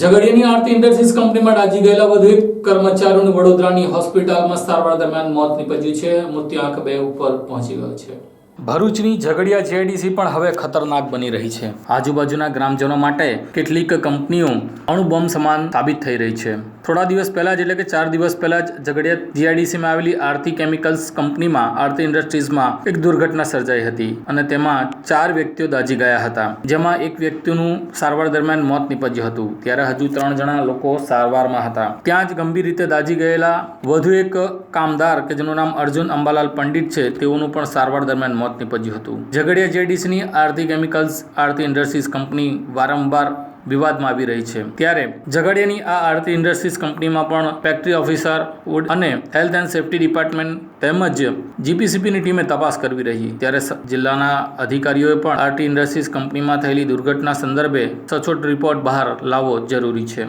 ઝઘડિયાની આરતી Industries કંપનીમાં દાઝી ગયેલા વધુ એક કર્મચારીઓનું વડોદરાની હોસ્પિટલમાં સારવાર દરમિયાન મોત નીપજ્યું છે. મૃત્યુ આંખ બે ઉપર પહોંચી ગયો છે. ભરૂચની ઝઘડિયા જીઆઈડીસી પણ હવે ખતરનાક બની રહી છે. આજુબાજુના ગ્રામજનો માટે કેટલીક કંપનીઓ અણુબોમ્બ સમાન સાબિત થઈ રહી છે. થોડા દિવસ પહેલાં જ એટલે કે ચાર દિવસ પહેલાં જ ઝઘડિયા જીઆઈડીસીમાં આવેલી આરતી કેમિકલ્સ કંપનીમાં, આરતી ઇન્ડસ્ટ્રીઝમાં એક દુર્ઘટના સર્જાઈ હતી અને તેમાં ચાર વ્યક્તિઓ દાઝી ગયા હતા. જેમાં એક વ્યક્તિનું સારવાર દરમિયાન મોત નીપજ્યું હતું. ત્યારે હજુ ત્રણ જણા લોકો સારવારમાં હતા. ત્યાં જ ગંભીર રીતે દાઝી ગયેલા વધુ એક કામદાર કે જેનું નામ અર્જુન અંબાલાલ પંડિત છે, તેઓનું પણ સારવાર દરમિયાન મોત નીપજ્યું હતું. Jhagadia જેડીસીની Aarti Chemicals Aarti Industries company વારંવાર વિવાદમાં આવી રહી છે. ત્યારે ઝઘડિયાની આ આરતી ઇન્ડસ્ટ્રીઝ કંપનીમાં પણ ફેક્ટરી ઓફિસર વુડ અને હેલ્થ એન્ડ સેફ્ટી ડિપાર્ટમેન્ટ તેમજ જીપીસીપીની ટીમે તપાસ કરવી રહી. ત્યારે જિલ્લાના અધિકારીઓએ પણ આરતી ઇન્ડસ્ટ્રીઝ કંપનીમાં થયેલી દુર્ઘટના સંદર્ભે સચોટ રિપોર્ટ બહાર લાવવો જરૂરી છે.